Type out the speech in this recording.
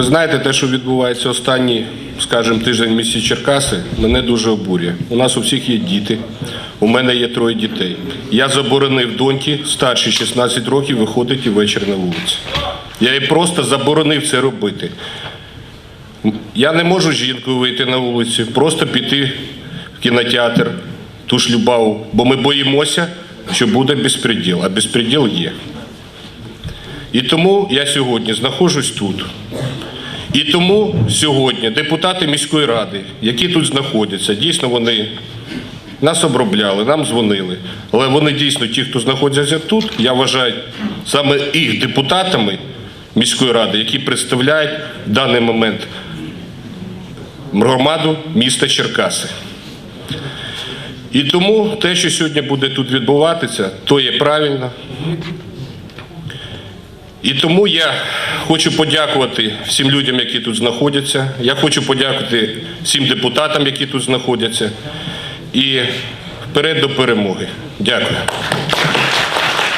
Ви знаєте, те, що відбувається останній, скажімо, тиждень в місті Черкаси, мене дуже обурює. У нас у всіх є діти, у мене є троє дітей. Я заборонив доньки старші 16 років виходити ввечері на вулицю. Я їй просто заборонив це робити. Я не можу жінкою вийти на вулицю, просто піти в кінотеатр, ту ж любаву, бо ми боїмося, що буде безпреділ, а безпреділ є. І тому я сьогодні знаходжусь тут. І тому сьогодні депутати міської ради, які тут знаходяться, дійсно вони нас обробляли, нам дзвонили. Але вони дійсно, ті, хто знаходяться тут, я вважаю саме їх депутатами міської ради, які представляють в даний момент громаду міста Черкаси. І тому те, що сьогодні буде тут відбуватися, то є правильно. І тому я хочу подякувати всім людям, які тут знаходяться. Я хочу подякувати всім депутатам, які тут знаходяться. І вперед до перемоги. Дякую.